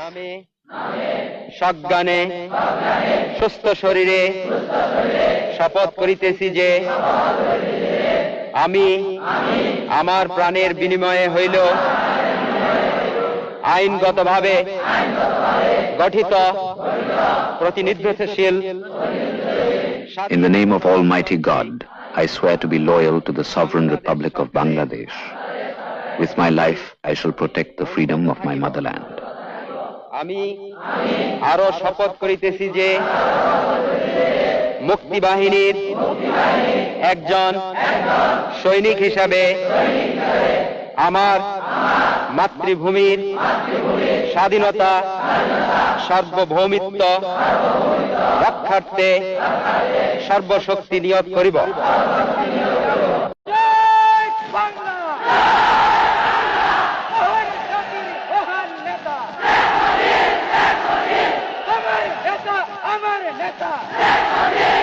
নামে সজ্ঞানে সুস্থ শরীরে শপথ করিতেছি যে আমি আমার প্রাণের বিনিময়ে হইল আইনগতভাবে গঠিত প্রতিনিধিত্বশীল In the name of Almighty God, I swear to be loyal to the sovereign Republic of Bangladesh. With my life, I shall protect the freedom of my motherland. আমি আরও শপথ করিতেছি যে মুক্তি বাহিনীর একজন সৈনিক হিসাবে আমার মাতৃভূমির স্বাধীনতা, সার্বভৌমিত্ব রক্ষার্থে সর্বশক্তি নিয়োগ করিব। Netta! Netta!